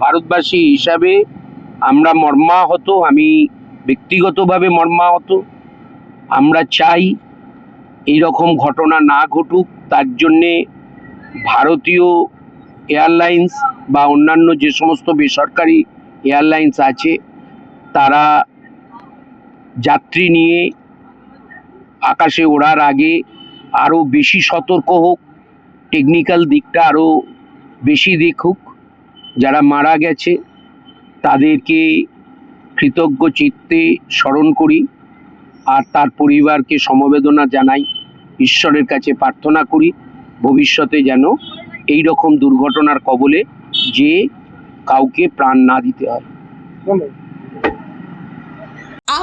ভারতবাসী হিসাবে আমরা মর্মাহত, আমি ব্যক্তিগতভাবে মর্মাহত। আমরা চাই এই রকম ঘটনা না ঘটুক, তার জন্যে ভারতীয় এয়ারলাইন্স বা অন্যান্য যে সমস্ত বেসরকারি এয়ারলাইন্স আছে, তারা যাত্রী নিয়ে আকাশে ওড়ার আগে আরও বেশি সতর্ক হোক টেকনিক্যাল দিকটা আরও বেশি দেখুক। যারা মারা গেছে, তাদেরকে কৃতজ্ঞ চিত্তে স্মরণ করি আর তার পরিবারকে সমবেদনা জানাই, ঈশ্বরের কাছে প্রার্থনা করি ভবিষ্যতে যেন এই রকম দুর্ঘটনার কবলে যে কাউকে প্রাণ না দিতে হয়।